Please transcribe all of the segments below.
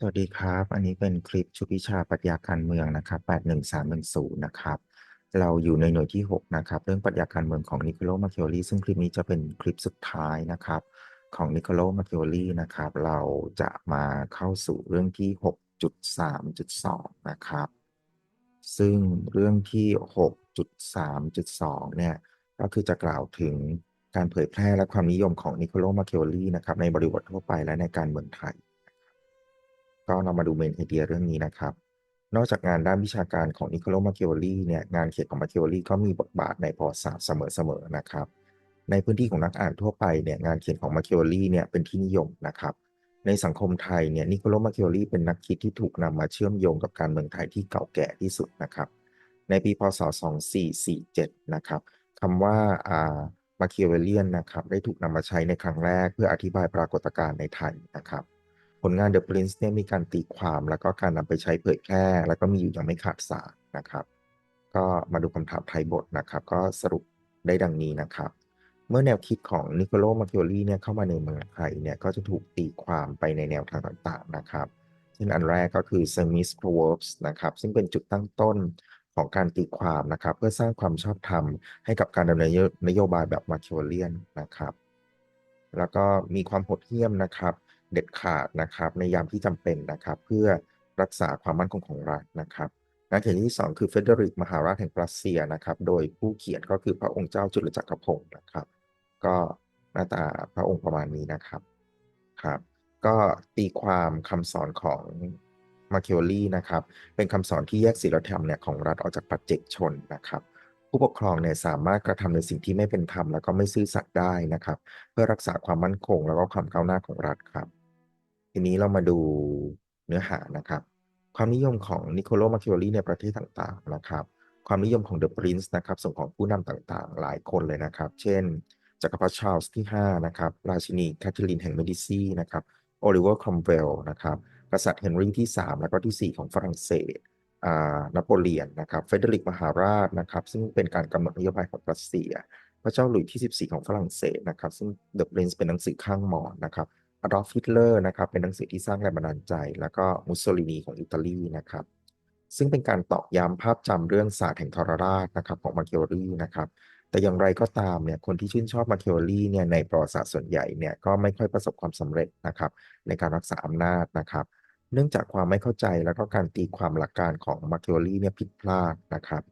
สวัสดีครับ อันนี้เป็นคลิปชุดวิชาปรัชญาการเมืองนะครับ 81310นะครับ เราอยู่ในหน่วยที่ 6 นะครับ เรื่องปรัชญาการเมืองของนิโคลมาเคิโอลีซึ่งคลิปนี้จะเป็นคลิปสุดท้ายนะครับ ของนิโคลมาเคิโอลีนะครับ เราจะมาเข้าสู่เรื่องที่ 6.3.2 นะครับ ซึ่งเรื่องที่ 6.3.2 เนี่ย ก็คือจะกล่าวถึงการเผยแพร่และความนิยมของนิโคลมาเคิโอลีนะครับ ในบริบททั่วไปและในการเมืองไทย ก็เรามาดูเมนไอเดียเรื่องนี้นะครับ นอกจากงานด้านวิชาการของนิโคลมาเคิโอลีเนี่ยงานเขียนของมาเคิโอลีก็มีบทบาทในประวัติศาสตร์เสมอๆนะครับ ในพื้นที่ของนักอ่านทั่วไปเนี่ยงานเขียนของมาเคิโอลีเนี่ยเป็นที่นิยมนะครับ ในสังคมไทยเนี่ยนิโคลมาเคิโอลีเป็นนักคิดที่ถูกนำมาเชื่อมโยงกับการเมืองไทยที่เก่าแก่ที่สุดนะครับ ในปีพศ 2447 นะครับคำว่าอ่ามาเคิโอเลียนนะครับได้ถูกนำมาใช้ในครั้งแรกเพื่ออธิบายปรากฏการณ์ในไทยนะครับ ผลงาน The Prince เนี่ยมีการตีความแล้วก็การนำไปใช้เผยแพร่ แล้วก็มีอยู่อย่างไม่ขาดสายนะครับ ก็มาดูคำถามไทยบทนะครับ ก็สรุปได้ดังนี้นะครับ เมื่อแนวคิดของนิโคลมาเคิโอลีเนี่ยเข้ามาในเมืองไทยเนี่ยก็จะถูกตีความไปในแนวทางต่างๆนะครับเช่นอันแรกก็คือ Semis proverbs นะครับ ซึ่งเป็นจุดตั้งต้นของการตีความนะครับ เพื่อสร้างความชอบธรรมให้กับการดำเนินนโยบายแบบมาเคิโอเลียนนะครับ แล้วก็มีความโหดเหี้ยมนะครับ เด็ดขาดนะครับ ในยามที่จำเป็นนะครับ เพื่อรักษาความมั่นคงของรัฐนะครับงานเขียนที่ 2 คือเฟเดริกมหาราชแห่งรัสเซียนะครับ โดยผู้เขียนก็คือพระองค์เจ้าจุลจักรพงศ์นะครับ ก็หน้าตาพระองค์ประมาณนี้นะครับครับ ก็ตีความคำสอนของมาเคิโอลีนะครับ เป็นคำสอนที่แยกศีลธรรมเนี่ยของรัฐออกจากปัจเจกชนนะครับ ผู้ปกครองเนี่ยสามารถกระทำในสิ่งที่ไม่เป็นธรรมแล้วก็ไม่ซื่อสัตย์ได้นะครับ เพื่อรักษาความมั่นคง แล้วก็ความก้าวหน้าของรัฐครับ ทีนี้เรามาดูเนื้อหานะครับ ความนิยมของนิโคลมาคิโอลีในประเทศต่างๆนะครับ ความนิยมของเดอะปรินซ์นะครับส่งของผู้นำต่างๆ หลายคนเลยนะครับ เช่นจักรพรรดิชาร์ลส์ที่ 5 นะครับ ราชินีแคทเธอรีนแห่งเมดิซีนะครับโอลิเวอร์ครอมเวลนะครับกษัตริย์เฮนรี่ที่ 3 แล้วก็ที่ 4 ของฝรั่งเศส นโปเลียนนะครับเฟเดริกมหาราชนะครับ ซึ่งเป็นการกำหนดนโยบายของรัสเซีย พระเจ้าหลุยส์ที่ 14 ของฝรั่งเศสนะครับ ซึ่ง The Prince เป็นหนังสือข้างหมอนนะครับอดอล์ฟฮิตเลอร์นะครับ เป็นหนังสือที่สร้างแรงบันดาลใจ แล้วก็มุสโสลินีของอิตาลีนะครับ ซึ่งเป็นการตอกย้ำภาพจำเรื่องศาสตร์แห่งทรราชนะครับของมาเคิโอลีนะครับแต่อย่างไรก็ตามเนี่ยคนที่ชื่นชอบมาเคิโอลีเนี่ยในประวัติศาสตร์ส่วนใหญ่เนี่ยก็ไม่ค่อยประสบความสำเร็จนะครับในการรักษาอำนาจนะครับ เนื่องจากความไม่เข้าใจแล้วก็การตีความหลักการของมาคิโอลีเนี่ยผิดพลาดนะครับ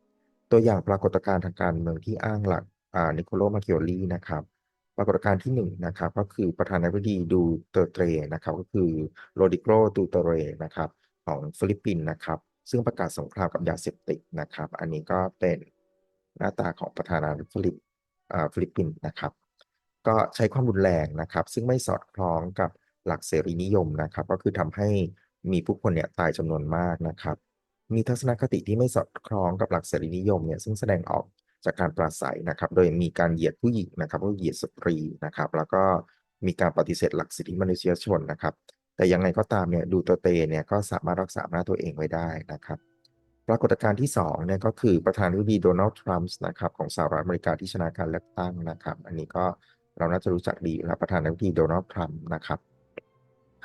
ตัวอย่างปรากฏการณ์ทางการเมืองที่อ้างหลักอ่านิโคลมาคิโอลีนะครับ ปรากฏการณ์ที่หนึ่งนะครับก็คือประธานาธิบดีดูเตเตรนะครับก็คือโรดิโกดูเตเรนะครับของฟิลิปปินส์นะครับ ซึ่งประกาศสงครามกับยาเสพติดนะครับ อันนี้ก็เป็นหน้าตาของประธานาธิบดีอ่าฟิลิปปินส์นะครับ ก็ใช้ความรุนแรงนะครับ ซึ่งไม่สอดคล้องกับหลักเสรีนิยมนะครับ ก็คือทำให้ มีผู้คนเนี่ยตายจำนวนมากนะครับ มีทัศนคติที่ไม่สอดคล้องกับหลักเสรีนิยมเนี่ยซึ่งแสดงออกจากการปราศัยนะครับ โดยมีการเหยียดผู้หญิงนะครับก็เหยียดสตรีนะครับ แล้วก็มีการปฏิเสธหลักสิทธิมนุษยชนนะครับ แต่ยังไงก็ตามเนี่ยดูเตเตเนี่ยก็สามารถรักษาหน้าตัวเองไว้ได้นะครับ ปรากฏการณ์ที่2เนี่ยก็คือประธานาธิบดีโดนัลด์ทรัมป์นะครับของสหรัฐอเมริกาที่ชนะการเลือกตั้งนะครับ อันนี้ก็เราน่าจะรู้จักดีแล้วประธานาธิบดีโดนัลด์ทรัมป์นะครับ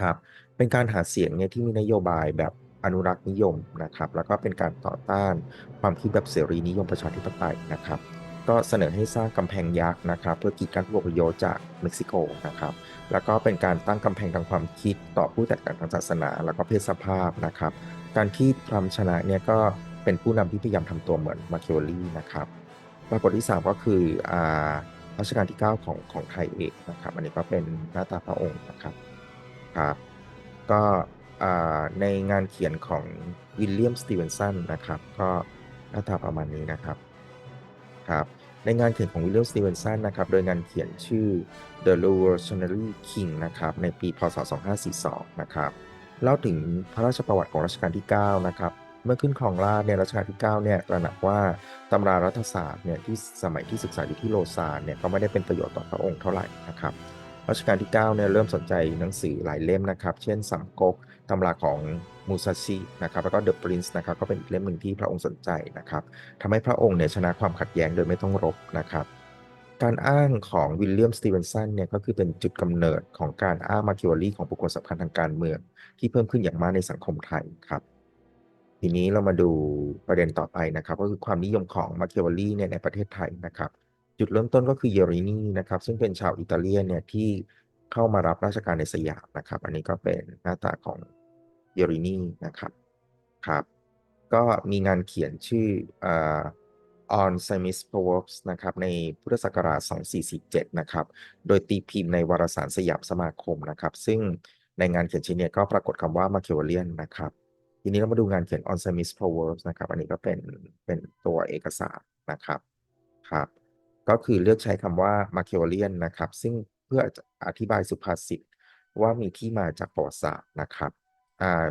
ครับ เป็นการหาเสียงเนี่ยที่มีนโยบายแบบอนุรักษ์นิยมนะครับ แล้วก็เป็นการต่อต้านความคิดแบบเสรีนิยมประชาธิปไตยนะครับ ก็เสนอให้สร้างกำแพงยักษ์นะครับ เพื่อกีดกันผู้อพยพจากเม็กซิโกนะครับ แล้วก็เป็นการตั้งกำแพงทางความคิดต่อผู้แตกต่างทางศาสนา แล้วก็เพศสภาพนะครับ การที่ทรัมป์ชนะเนี่ยก็เป็นผู้นำที่พยายามทำตัวเหมือนมาเคิโอลีนะครับปรากฏที่ 3 ก็คืออ่ารัชกาลที่ 9 ของของไทยเองนะครับ อันนี้ก็เป็นหน้าตาพระองค์นะครับ ครับ ก็ในงานเขียนของวิลเลียมสตีเวนสันนะครับ ก็หน้าตาประมาณนี้นะครับครับ ในงานเขียนของวิลเลียมสตีเวนสันนะครับ โดยงานเขียนชื่อ The Revolutionary King นะครับ ในปีพศ 2542 นะครับ เล่าถึงพระราชประวัติของรัชกาลที่ 9 นะครับเมื่อขึ้นครองราชในรัชกาลที่ 9 เนี่ยตระหนักว่าตำรารัฐศาสตร์เนี่ยที่สมัยที่ศึกษาอยู่ที่โลซานเนี่ยก็ไม่ได้เป็นประโยชน์ต่อพระองค์เท่าไหร่นะครับ รัชกาลที่9เนี่ยเริ่มสนใจหนังสือหลายเล่มนะครับ เช่นสามก๊กตำราของมูซาชินะครับแล้วก็เดอะปรินซ์นะครับก็เป็นอีกเล่มหนึ่งที่พระองค์สนใจนะครับทำให้พระองค์เนี่ยชนะความขัดแย้งโดยไม่ต้องรบนะครับการอ้างของวิลเลียมสตีเวนสันเนี่ยก็คือเป็นจุดกำเนิดของการอ้างมาคิวอรีของบุคคลสำคัญทางการเมือง ที่เพิ่มขึ้นอย่างมากในสังคมไทยครับ ทีนี้เรามาดูประเด็นต่อไปนะครับ ก็คือความนิยมของมาคิวอรีเนี่ยในประเทศไทยนะครับ จุดเริ่มต้นก็คือเยรินีนะครับซึ่งเป็นชาวอิตาเลียนเนี่ยที่เข้ามารับราชการในสยามนะครับ อันนี้ก็เป็นหน้าตาของเยรินีนะครับครับ ก็มีงานเขียนชื่ออ่า on s e m i s p o r k s นะครับในพุทธศักราช 2447 นะครับ โดยตีพิมพ์ในวารสารสยามสมาคมนะครับ ซึ่งในงานเขียนชิ้นเนี้ก็ปรากฏคำว่า m a c h i a v e l i a n นะครับ ทีนี้เรามาดูงานเขียน on s e m i s p o r k s นะครับ อันนี้ก็เป็นเป็นตัวเอกสารนะครับครับ ก็คือเลือกใช้คำว่า m a c h i a v e l i a n นะครับ ซึ่งเพื่ออธิบายสุภาษิตว่ามีที่มาจากประวัติศาสตร์นะครับ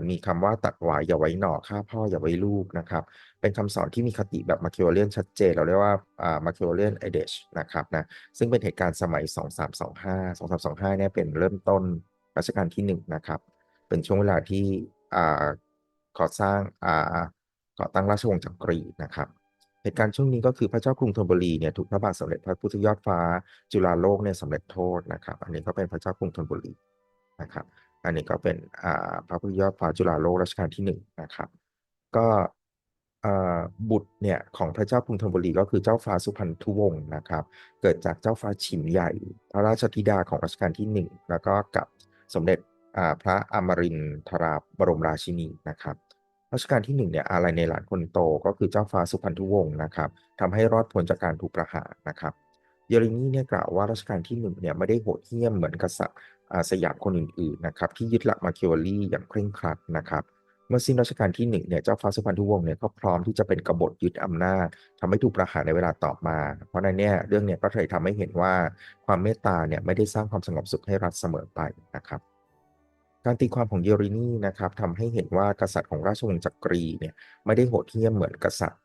มีคำว่าตัดหวายอย่าไว้หน่อฆ่าพ่ออย่าไว้ลูกนะครับ เป็นคำสอนที่มีคติแบบมาคิวเลียนชัดเจน เราเรียกว่าอ่ามาคิวเลียนเอเดชนะครับนะซึ่งเป็นเหตุการณ์สมัย 2325 2325เนี่ยเป็นเริ่มต้นรัชกาลที่1นะครับ เป็นช่วงเวลาที่อ่าก่อสร้างอ่าก่อตั้งราชวงศ์จักรีนะครับ ตุการณ์ช่วงนี้ก็คือพระเจ้ากรุงธนบุรีเนี่ยถูกพระบาทสมเด็จพระพุทธยอดฟ้า จุฬาโลกเนี่ยสำเร็จโทษนะครับ อันนี้ก็เป็นพระเจ้ากรุงธนบุรีนะครับ อันนี้ก็เป็นพระพุทธยอดฟ้าจุฬาโลกรัชกาลที่หนึ่งนะครับ ก็บุตรเนี่ยของพระเจ้ากรุงธนบุรีก็คือเจ้าฟ้าสุพรรณทุวงศ์นะครับ เกิดจากเจ้าฟ้าฉิมใหญ่ พระราชธิดาของรัชกาลที่หนึ่งแล้วก็กับสมเด็จพระอมรินทราบรมราชินีนะครับ รัชกาลที่หนึ่งเนี่ยอาลัยในหลานคนโตก็คือเจ้าฟ้าสุพรรณทุวงศ์นะครับทำให้รอดพ้นจากการถูกประหารนะครับ เยเรนีเนี่ยกล่าวว่ารัชกาลที่หนึ่งเนี่ยไม่ได้โหดเหี้ยมเหมือนกษัตริย์สยามคนอื่นๆนะครับที่ยึดหลักมาคิวรี่อย่างเคร่งครัดนะครับ เมื่อสิ้นรัชกาลที่หนึ่งเนี่ยเจ้าฟ้าสุพรรณทุวงศ์เนี่ยก็พร้อมที่จะเป็นกบฏยึดอำนาจทำให้ถูกประหารในเวลาต่อมา เพราะนั้นเนี่ยเรื่องเนี่ยก็เลยทำให้เห็นว่าความเมตตาเนี่ยไม่ได้สร้างความสงบสุขให้รัฐเสมอไปนะครับ การตีความของเยรินีนะครับทำให้เห็นว่ากษัตริย์ของราชวงศ์จักรีเนี่ยไม่ได้โหดเหี้ยมเหมือนกษัตริย์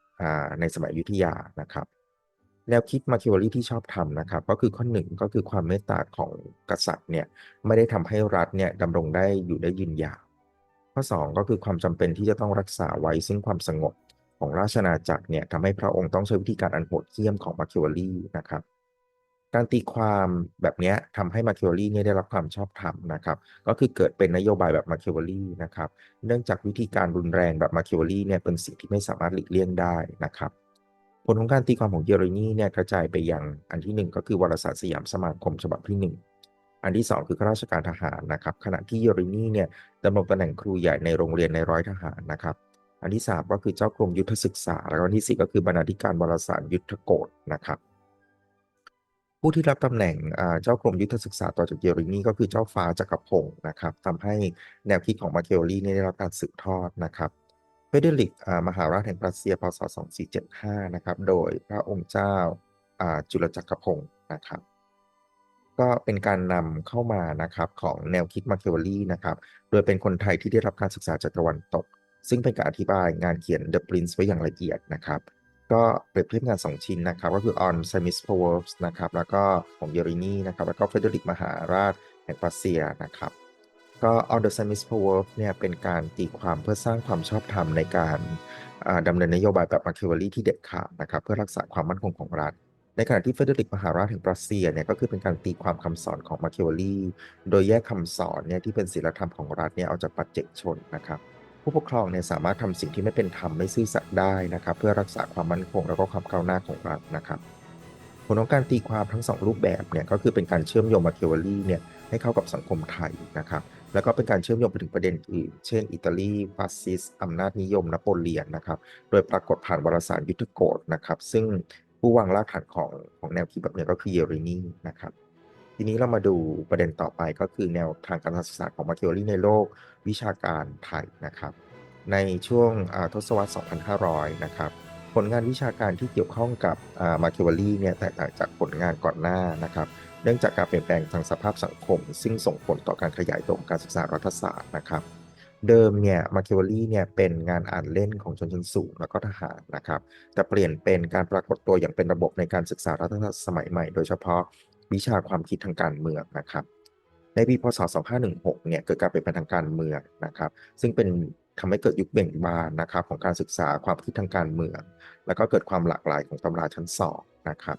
ในสมัยยุทธยานะครับแนวคิดมาคิวรีที่ชอบทำนะครับ ก็คือข้อหนึ่งก็คือความเมตตาของกษัตริย์เนี่ยไม่ได้ทำให้รัฐเนี่ยดำรงได้อยู่ได้ยืนยาวข้อ 2 ก็คือความจำเป็นที่จะต้องรักษาไว้ซึ่งความสงบของราชอาณาจักรเนี่ยทำให้พระองค์ต้องใช้วิธีการอันโหดเหี้ยมของมาคิวรีนะครับ การตีความแบบนี้ทำให้มาเคิวรีเนี่ยได้รับความชอบธรรมนะครับ ก็คือเกิดเป็นนโยบายแบบมาเคิวรี่นะครับ เนื่องจากวิธีการรุนแรงแบบมาเคิวรีเนี่ยเป็นสิ่งที่ไม่สามารถหลีกเลี่ยงได้นะครับ ผลของการตีความของเยเรนีเนี่ยกระจายไปยังอันที่หนึ่งก็คือวารสารสยามสมาคมฉบับที่หนึ่งอันที่สองคือข้าราชการทหารนะครับ ขณะที่เยเรนีเนี่ยดำรงตำแหน่งครูใหญ่ในโรงเรียนในร้อยทหารนะครับอันที่สามก็คือเจ้ากรมยุทธศึกษา แล้วก็อันที่สี่ก็คือบรรณาธิการวารสารยุทธโกษนะครับ ผู้ที่รับตำแหน่งเจ้ากรมยุทธศึกษาต่อจากเยเรนีก็คือเจ้าฟ้าจักรพงศ์นะครับทำให้แนวคิดของมาเคิลลีได้รับการสืบทอดนะครับเฟเดริกมหาราชแห่งรัสเซียพศ 2475 นะครับ โดยพระองค์เจ้าาจุลจักรพงศ์นะครับ ก็เป็นการนำเข้ามานะครับของแนวคิดมาเคิลลีนะครับ โดยเป็นคนไทยที่ได้รับการศึกษาจากตะวันตก ซึ่งเป็นการอธิบายงานเขียน The Prince ไว้อย่างละเอียดนะครับ ก็เปรียบเทียบงาน2 ชิ้นนะครับ ก็คือ On s e m i s p o w o r k s นะครับ แล้วก็ของเยอรินีนะครับ แล้วก็เฟเดริกมหาราชแห่งรัสเซียนะครับ ก็ On the s e m i s p o w o r k s เนี่ยเป็นการตีความเพื่อสร้างความชอบธรรมในการอ่าดำเนินนโยบายแบบมาคิวรีที่เด็ดขาดนะครับ เพื่อรักษาความมั่นคงของรัฐในขณะที่เฟเดริกมหาราชแห่งรัสเซียเนี่ยก็คือเป็นการตีความคำสอนของมาคิวรีโดยแยกคำสอนเนี่ยที่เป็นศีลธรรมของรัฐเนี่ยเอาจากปัจเจกชนนะครับ ผู้ปกครองเนี่ยสามารถทำสิ่งที่ไม่เป็นธรรมไม่ซื่อสัตย์ได้นะครับเพื่อรักษาความมั่นคงแล้วก็ความก้าวหน้าของรัฐนะครับผลของการตีความทั้งสองรูปแบบเนี่ยก็คือเป็นการเชื่อมโยงมาเคิวรีเนี่ยให้เข้ากับสังคมไทยนะครับแล้วก็เป็นการเชื่อมโยงไปถึงประเด็นอื่น เช่น อิตาลีฟาสซิสต์อำนาจนิยมนโปเลียนนะครับโดยปรากฏผ่านวารสารยุทธโกษนะครับซึ่งผู้วางรากฐานของของแนวคิดแบบนี้ก็คือเยเรนีนะครับ ทีนี้เรามาดูประเด็นต่อไปก็คือแนวทางการศึกษาของมาเคิวรีในโลกวิชาการไทยนะครับ ในช่วงทศวรรษ 2500 นะครับ ผลงานวิชาการที่เกี่ยวข้องกับมาเคิวรีเนี่ยแตกต่างจากผลงานก่อนหน้านะครับ เนื่องจากการเปลี่ยนแปลงทางสภาพสังคม ซึ่งส่งผลต่อการขยายตัวของการศึกษารัฐศาสตร์นะครับ เดิมเนี่ยมาเคิวรีเนี่ยเป็นงานอ่านเล่นของชนชั้นสูงแล้วก็ทหารนะครับ แต่เปลี่ยนเป็นการปรากฏตัวอย่างเป็นระบบในการศึกษารัฐศาสตร์สมัยใหม่ โดยเฉพาะ วิชาความคิดทางการเมืองนะครับ ในปีพศ 2516 เนี่ยเกิดการเปลี่ยนแปลงทางการเมืองนะครับ ซึ่งเป็นทำให้เกิดยุคเบ่งบานนะครับของการศึกษาความคิดทางการเมือง แล้วก็เกิดความหลากหลายของตำราชั้นสองนะครับ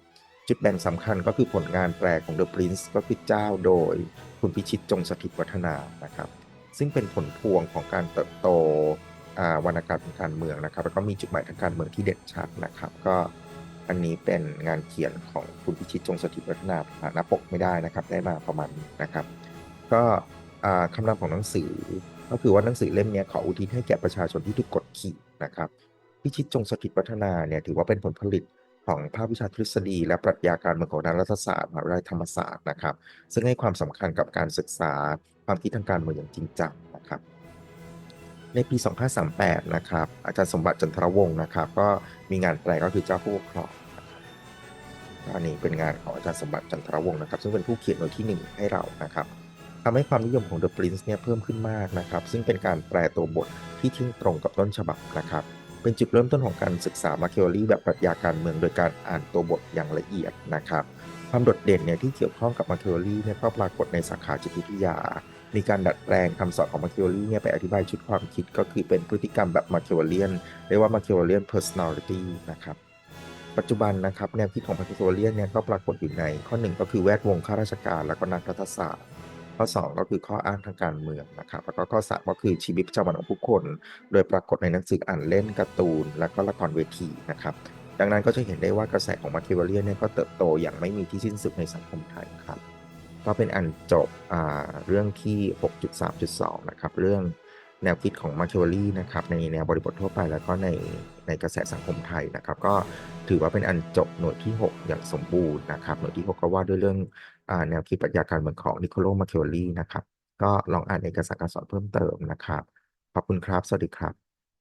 จุดแบ่งสำคัญก็คือผลงานแปลของ The Prince ก็คือเจ้าโดยคุณพิชิตจงสถิตวัฒนานะครับ ซึ่งเป็นผลพวงของการเติบโตอ่าวรรณกรรมทางการเมืองนะครับ แล้วก็มีจุดหมายทางการเมืองที่เด่นชัดนะครับ ก็ อันนี้เป็นงานเขียนของคุณพิชิตจงสถิตวัฒนาหาน้าปกไม่ได้นะครับ ได้มาประมาณนี้นะครับ ก็คำนำของหนังสือ ก็คือว่าหนังสือเล่มนี้ขออุทิศให้แก่ประชาชนที่ถูกกดขี่นะครับ พิชิตจงสถิตวัฒนาเนี่ยถือว่าเป็นผลผลิตของภาควิชาทฤษฎี และปรัชญาการเมืองของด้ารัฐศาสตร์มหาวิทยาลัยธรรมศาสตร์นะครับ ซึ่งให้ความสำคัญกับการศึกษาความคิดทางการเมืองอย่างจริงจัง ในปี 2538 นะครับ อาจารย์สมบัติจันทรวงศ์นะครับ ก็มีงานแปลก็คือเจ้าผู้ปกครองอันนี้เป็นงานของอาจารย์สมบัติจันทรวงศ์นะครับ ซึ่งเป็นผู้เขียนหน่วยที่หนึ่งให้เรานะครับทำให้ความนิยมของ The Prince เนี่ยเพิ่มขึ้นมากนะครับ ซึ่งเป็นการแปลตัวบทที่ที่ยงตรงกับต้นฉบับนะครับ เป็นจุดเริ่มต้นของการศึกษามาเคิ a วลีแบบปรัชญาการเมือง โดยการอ่านตัวบทอย่างละเอียดนะครับ ความโดดเด่นเนี่ยที่เกี่ยวข้องกับมาเคิ a วลีเนี่ยก็ปรากฏในสาขาจิตวิทยา มีการดัดแปลงคำสอนของมาคิ a วลีเนี่ยไปอธิบายชุดความคิดก็คือเป็นพฤติกรรมแบบมาคิวเลียนเรียกว่ามาคิวเลียน personality นะครับปัจจุบันนะครับแนวคิดของมาคิวเลียนเนี่ยก็ปรากฏอยู่ใน ข้อหนึ่งก็คือแวดวงข้าราชการ แล้วก็นักรัฐศาสตร์ข้อ 2 ก็คือข้ออ้างทางการเมืองนะครับ แล้วก็ข้อ3ก็คือชีวิตประจำวันของผู้คน โดยปรากฏในหนังสืออ่านเล่นการ์ตูน และก็ละครเวทีนะครับ ดังนั้นก็จะเห็นได้ว่ากระแสของมาคิเวเลียนเนี่ยก็เติบโตอย่างไม่มีที่สิ้นสุดในสังคมไทยครับ ก็เป็นอันจบเรื่องที่ 6.3.2 นะครับ เรื่องแนวคิดของมาคิเวลี่นะครับ ในแนวบริบททั่วไปแล้วก็ในในกระแสสังคมไทยนะครับ ก็ถือว่าเป็นอันจบหน่วยที่ 6 อย่างสมบูรณ์นะครับ หน่วยที่ 6 ก็ว่าด้วยเรื่องแนวคิดปรัชญาการเมืองของนิโคลมาคิเวลี่นะครับ ก็ลองอ่านเอกสารการสอนเพิ่มเติมนะครับ ขอบคุณครับ สวัสดีครับ